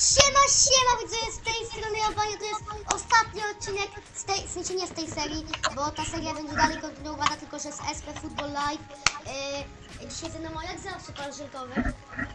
Siema, siema, widzę z tej strony Albania, to jest ostatni odcinek z tej, w sensie nie z tej serii, bo ta seria będzie dalej kontynuowana, tylko że z SP Football Live. Yy, dzisiaj ze mną jak zawsze pan Żylkowy.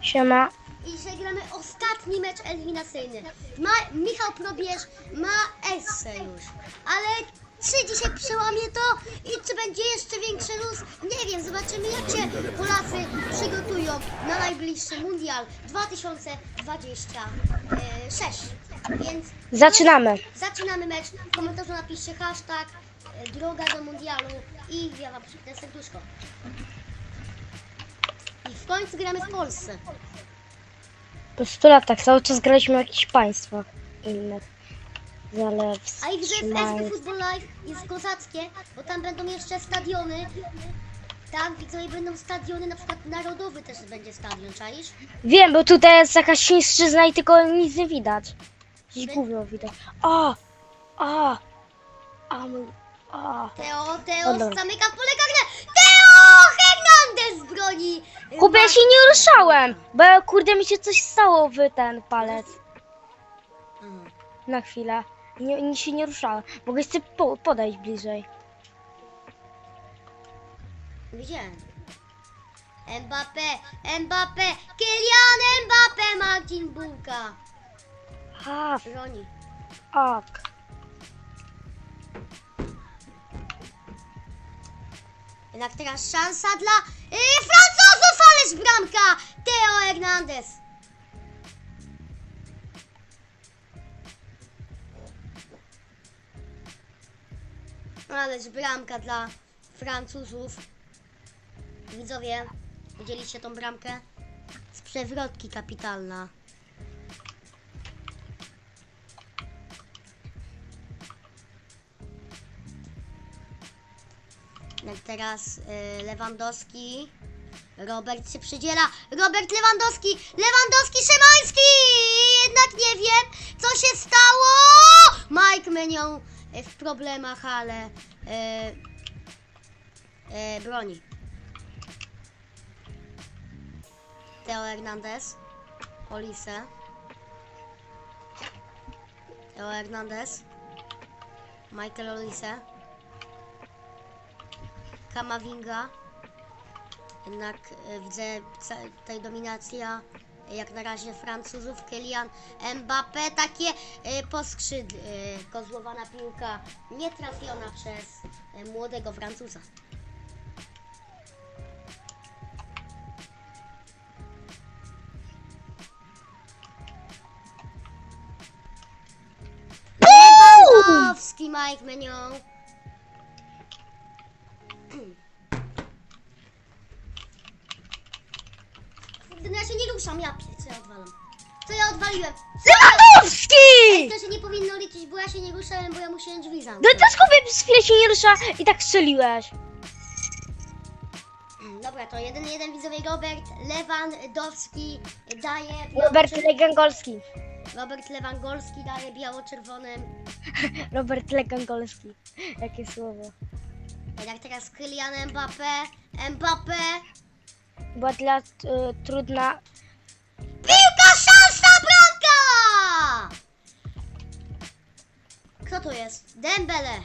Siema. I dzisiaj gramy ostatni mecz eliminacyjny. Ma, Michał Probierz ma Esse już, ale czy dzisiaj przełamie to i czy będzie jeszcze większy luz? Nie wiem, zobaczymy jak się Polacy przygotują na najbliższy Mundial 2026. Więc Zaczynamy. zaczynamy mecz. W komentarzu napiszcie hashtag e, droga do Mundialu i ja wam przypnę serduszko. I w końcu gramy w Polsce. Po 100 latach cały czas graliśmy w jakieś państwa inne. Zalewski. A i grze w SP Football Live jest kozackie, bo tam będą jeszcze stadiony. Tam widzowie będą stadiony, na przykład narodowy też będzie stadion, czaisz? Wiem, bo tutaj jest jakaś świńszczyzna i tylko nic nie widać. Gdzieś gówno widać. O! O! A mój... O! Teo, Teo Dobra. zamyka w pole karne. Teo Hernandez broni! Kupię ja się nie ruszałem, bo kurde mi się coś stało w ten palec. Mm. Na chwilę. Nie, nie się nie ruszałem. Mogę sobie po, podejść bliżej. Widziałem. Mbappé, Mbappé, Kylian Mbappé, Marcin Bułka. A, Broni. ok. Jednak teraz szansa dla yy, Francuzów, ależ bramka! Teo Hernandez. Ależ bramka dla Francuzów. Widzowie, widzieliście tą bramkę? Z przewrotki kapitalna. Jak teraz y, Lewandowski. Robert się przydziela. Robert Lewandowski! Lewandowski Szymański! Jednak nie wiem, co się stało! Mike Menion y, w problemach, ale y, y, broni. Teo Hernandez. Olise. Teo Hernandez. Michael Olise. Kamavinga. Jednak e, widzę tutaj dominacja e, jak na razie Francuzów. Kylian Mbappé. Takie e, poskrzydl, e, kozłowana piłka nie trafiona przez e, młodego Francuza. Lewandowski, Mike Menion. Ja pier- co ja odwalam. Co ja odwaliłem? Lewandowski! To się nie powinno liczyć, bo ja się nie ruszałem, bo ja musiałem drzwi No zamknąć. to skąd przez chwilę się nie rusza i tak strzeliłeś. Mm, Dobra, to jeden jeden widzowie Robert Lewandowski daje Robert Legangolski. Robert Lewandowski daje biało-czerwonym. Robert Legangolski. Jakie słowo. Jak teraz Kylian Mbappé. Mbappé. Była dla y, trudna. Kto to jest? Dembele.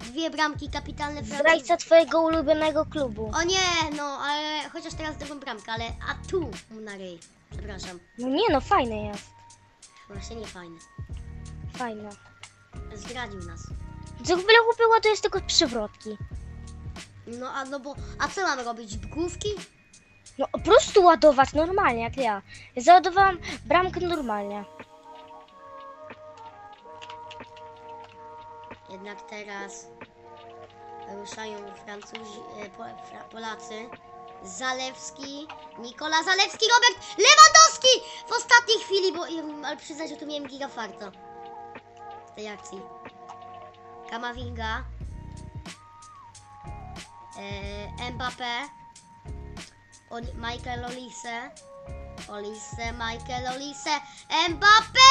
Dwie bramki kapitalne. Zdrajca twojego ulubionego klubu. O nie, no, ale chociaż teraz drugą bramkę, ale a tu mu na ryj. Przepraszam. No nie no, fajny jest. Właśnie nie fajne. Fajny. Zdradził nas. Co chwilę kupiła to jest tylko przywrotki. No a no bo, a co mamy robić? Główki? No po prostu ładować normalnie jak ja. Ja załadowałam bramkę normalnie. Jednak teraz ruszają Francuzi, e, Polacy. Zalewski, Nikola Zalewski, Robert Lewandowski! W ostatniej chwili, bo ale przyznać, że tu miałem gigafarta w tej akcji. Kamavinga, e, Mbappé, Michael Olise, Olise, Michael Olise, Mbappé,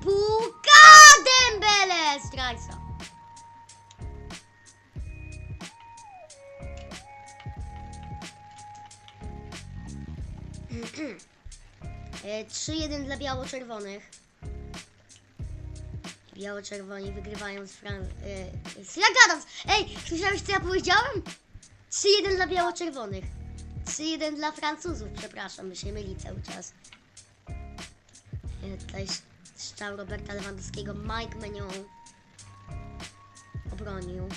Buka, Dembele, zdrajca. 3-1 dla biało-czerwonych. Biało-czerwoni wygrywają z Fran... E, z- ja gadam! Ej, słyszałeś co ja powiedziałem? 3-1 dla biało-czerwonych. 3-1 dla Francuzów, przepraszam, my się myli cały czas. E, Tutaj strzał Roberta Lewandowskiego, Mike Menion obronił.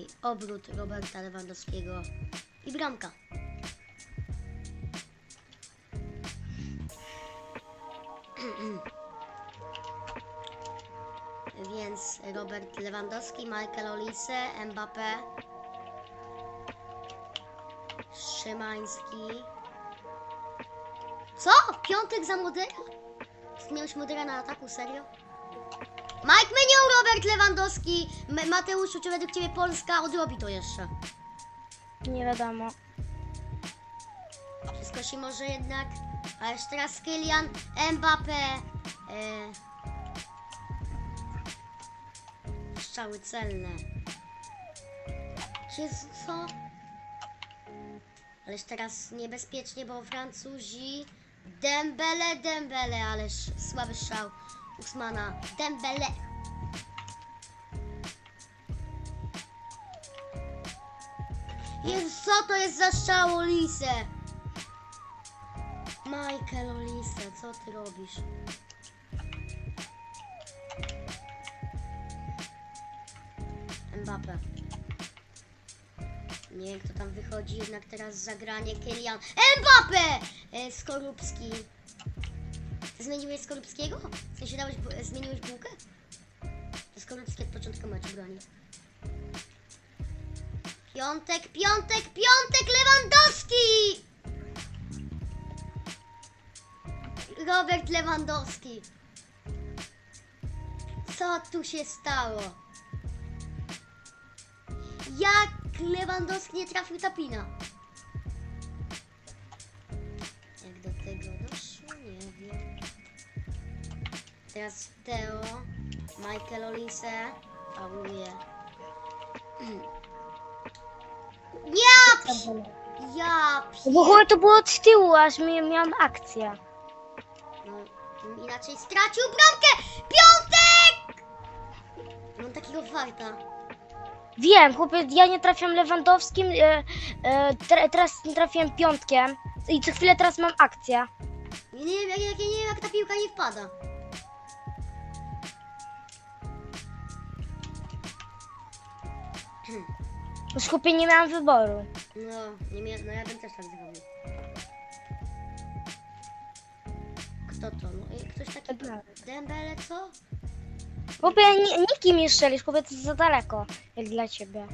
Tutaj obrót Roberta Lewandowskiego i bramka. Więc Robert Lewandowski, Michael Olise, Mbappé, Szymański. Co? Piątek za Modera? Miałeś Modera na ataku, serio? Mike Menion, Robert Lewandowski, M- Mateuszu, czy według Ciebie Polska odrobi to jeszcze? Nie wiadomo. Wszystko się może jednak. A jeszcze teraz Kylian, Mbappé. E... Strzały celne. Jezu, co? Ależ teraz niebezpiecznie, bo Francuzi... Dembele, Dembele, ależ słaby strzał Usmana. Dembele. Jezu, co to jest za strzał Olise? Michael Olise, co ty robisz? Mbappe. Nie wiem, kto tam wychodzi, jednak teraz zagranie Kylian. Mbappe! E, Skorupski. Zmieniłeś Skorupskiego? W sensie dałeś, zmieniłeś bułkę? To Skorupski od początku meczu broni. Piątek, piątek, piątek, Lewandowski! Robert Lewandowski. Co tu się stało? Jak Lewandowski nie trafił Tapina? Teraz Teo, Michael Olise, fauluje. Ja, pi- ja, Bo pie- chyba to było od tyłu, aż mi- miałam akcję. No, inaczej stracił bramkę! Piątek! Mam takiego farta. Wiem, chłopie, ja nie trafiam Lewandowskim, e, e, tre, teraz nie trafiłem piątkiem i co chwilę teraz mam akcję. Ja nie wiem, jak, jak, ja nie wiem, jak ta piłka nie wpada. Już chłopie nie miałam wyboru. No, nie mia- no ja bym też tak zrobił. Kto to? No, i ktoś taki... Dembele. Dembele, co? Chłopie, ni, nikim nie strzelisz, chłopie, to za daleko, jak dla ciebie.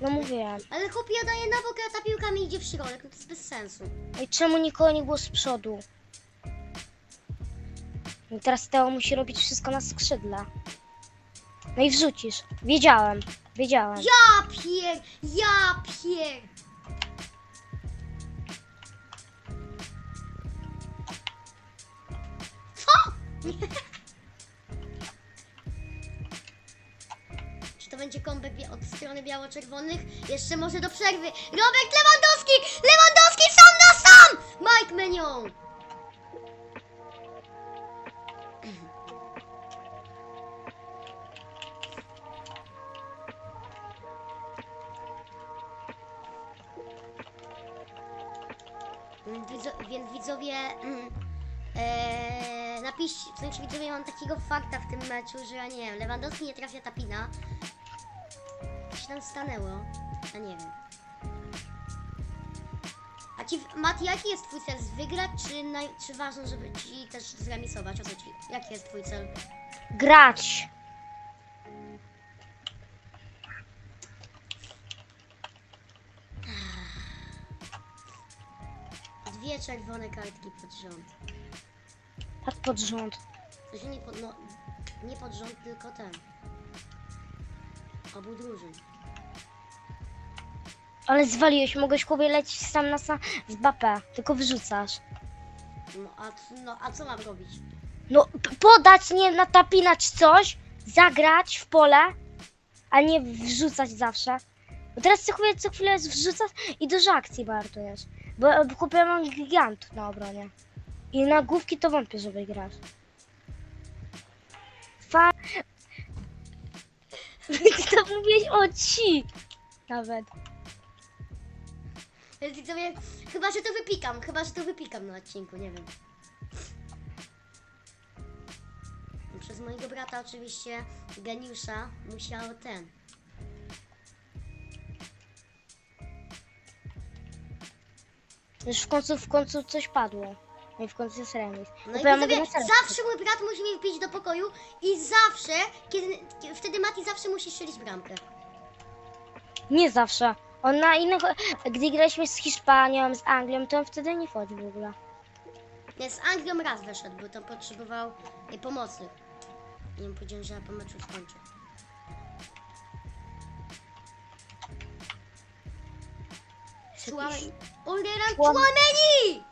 No mówiłem. Ale chłopie, ja daję na bok, a ta piłka mi idzie w środek, no to jest bez sensu. I czemu nikogo nie było z przodu? I teraz Teo musi robić wszystko na skrzydle. No i wrzucisz. Wiedziałem, wiedziałem. Ja pier... Ja pier... Co? Czy to będzie bia- od strony biało-czerwonych? Jeszcze może do przerwy. Robert Lewandowski! Lewandowski sam na sam! Mike Menion! Widzo, więc widzowie, mm, e, napiszcie, w sensie widzowie, mam takiego fakta w tym meczu, że ja nie wiem, Lewandowski nie trafia tapina. Co się tam stanęło? Ja nie wiem. A ci, Mati, jaki jest twój cel? Wygrać, czy, naj, czy ważne, żeby ci też zremisować? O co ci? Jaki jest twój cel? Grać. Dwie czerwone kartki pod rząd. Tak pod rząd. Nie pod, no, nie pod rząd, tylko ten. Obu drużyn. Ale zwaliłeś, mogłeś chłopie lecieć sam na sam z Mbappé, tylko wrzucasz. No a, c- no, a co mam robić? No, p- podać, nie natapinać coś, zagrać w pole, a nie wrzucać zawsze. Bo teraz co chwilę, co chwilę wrzucać i dużo akcji bardzo jest. Bo bo kupiłem gigantów na obronie. I na główki to wątpię, że wygrasz. Fa... Ty to mówiłeś o ci! Nawet. Widzowie, chyba, że to wypikam, chyba, że to wypikam na odcinku, nie wiem. Przez mojego brata oczywiście, geniusza, musiał ten. Już w końcu, w końcu coś padło. No i w końcu jest remis. No i Bo ja mogę widzowie, na serio zawsze mój brat musi mnie wbić do pokoju i zawsze, kiedy, kiedy wtedy Mati zawsze musi strzelić bramkę. Nie zawsze. On na innych. Gdy graliśmy z Hiszpanią, z Anglią, to on wtedy nie wchodzi w ogóle. Nie, z Anglią raz wyszedł, bo tam potrzebował y, pomocy. Nie wiem, powiedziałem, że ja po meczu skończę. Chouameni. Oleran Chouam- Chouameni!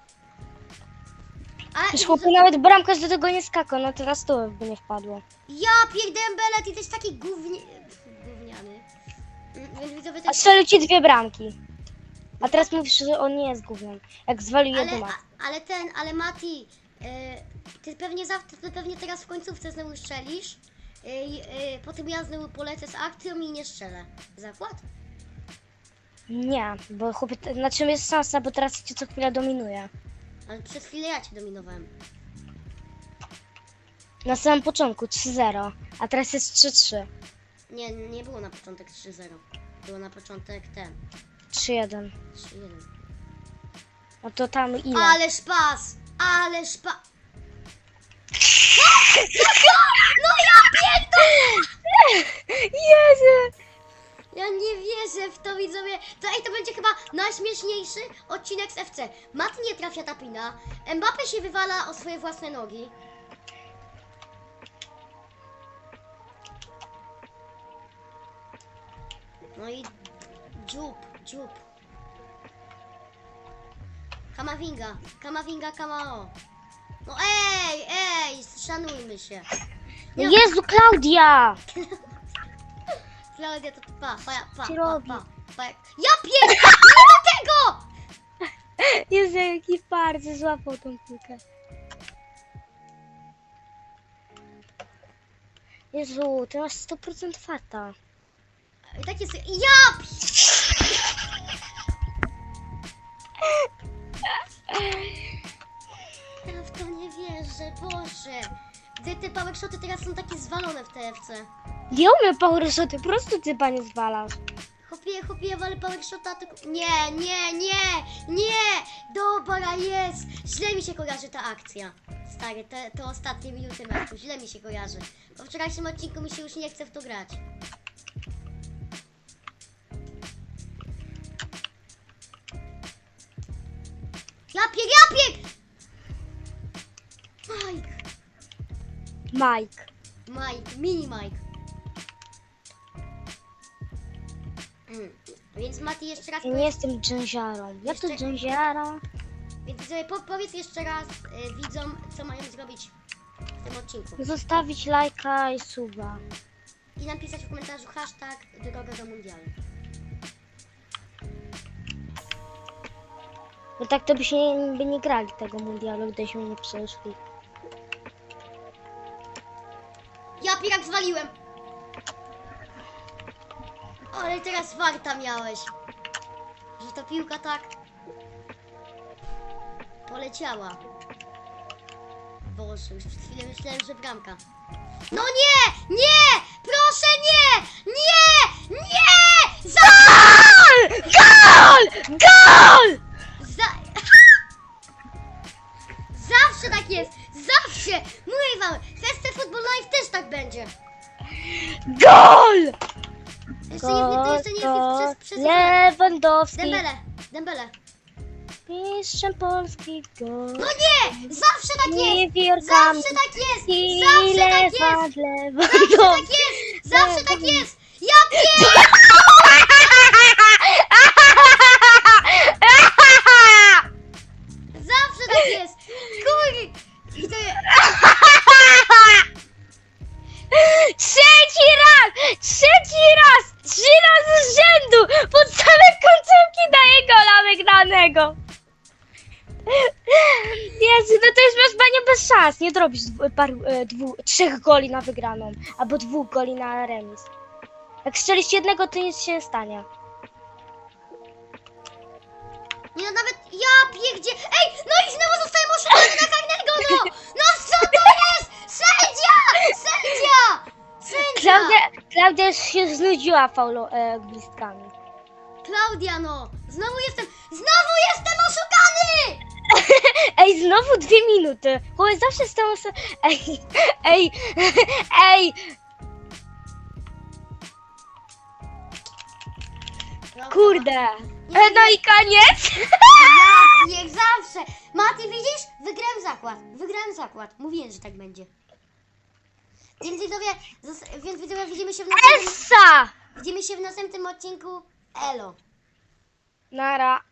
A Już i chłopie z- nawet bramkarz do tego nie skakał, no teraz to by nie wpadło. ja pierdem Bele, ty też taki gówni... gówniany. Mm, widzowie A strzelił ci dwie bramki. A teraz mówisz, że on nie jest gównem. Jak zwalił Ale, jedną a, ale ten, ale Mati, y, ty pewnie zawsze, ty pewnie teraz w końcówce znowu strzelisz. Y, y, potem ja znowu polecę z akcją i nie strzelę. Zakład? Nie, bo chłopie, na czym jest szansa, bo teraz cię co chwilę dominuje. Ale przez chwilę ja cię dominowałem. Na samym początku 3-0, a teraz jest 3-3. Nie, nie było na początek 3-0. Było na początek ten. 3-1. 3-1. No to tam ile? Ale szpas! Ale szpa... No Jezu! Ja nie wierzę w to, widzowie. To, ej, to będzie chyba najśmieszniejszy odcinek z FC. Mati nie trafia tapina. Mbappe się wywala o swoje własne nogi. No i dziób, dziób. Kamavinga, Kamavinga, Kamao. No ej, ej, szanujmy się. No Jezu, Klaudia! Klaudia to pa, pa, pa, Ci pa, robi. pa, pa. Ja pier... Nie ma tego! Jezu, jaki bardzo złapał tą piłkę. Jezu, ty masz 100% farta. I tak jest... Ja Ja w to nie wierzę, Boże. Te, te power shoty teraz są takie zwalone w TFC. Nie umiem power shoty, po prostu ty panie zwalasz. Chopie, chopie, ale power shota to... Nie, nie, nie, nie! Dobra, jest! Źle mi się kojarzy ta akcja. Stary, te, te ostatnie minuty meczu, źle mi się kojarzy. Po wczorajszym odcinku mi się już nie chce w to grać. Japiek, japiek! Mike, Mike. Mike, mini Mike. Mm. Więc Mati jeszcze raz Ja nie jestem dżęziarą. Ja to Jeszcze- dżęziara. Więc sobie po, powiedz jeszcze raz y, widzom, co mają zrobić w tym odcinku. Zostawić lajka i suba. I napisać w komentarzu hashtag droga do mundialu. Bo tak to by się nie, by nie grali tego mundialu, gdybyśmy nie przeszli. Ja pirak zwaliłem! Ale teraz warta miałeś. Że ta piłka tak poleciała. Boże, już przed chwilą myślałem, że bramka. No nie! Nie! Proszę nie! Nie! Nie! Za... Gol! Gol! Za... Zawsze tak jest! Zawsze! Mówię wam, Heste Football Live też tak będzie. Gol! Jeszcze nie, to jeszcze nie jest przez, przez Lewandowski. Dembele, Dembele. Mistrzem Polski gol. No nie! Zawsze tak jest! Nie wiórkami. Zawsze tak jest! Zawsze tak jest! Lewand, Zawsze tak jest! Zawsze tak jest! Ja pier... nie dorobisz dwu, paru, e, dwu, trzech goli na wygraną, albo dwóch goli na remis. Jak strzelisz jednego, to nic się nie stanie. Nie no, nawet ja pierdzie... Ej, no i znowu zostałem oszukany na karnego, no! No co to jest? Sędzia! Sędzia! Sędzia! Klaudia, Klaudia już się znudziła faulu e, gwizdkami. Klaudia, no! Znowu jestem... Znowu jestem oszukany! Ej, znowu dwie minuty. Chłopak zawsze z tą oso- Ej, ej, ej, kurde. E, no i koniec. Ja, jak zawsze. Mati, widzisz? Wygrałem zakład. Wygrałem zakład. Mówiłem, że tak będzie. Więc widzowie, więc widzowie widzimy się w następnym, Essa! widzimy się w następnym odcinku. Elo. Nara.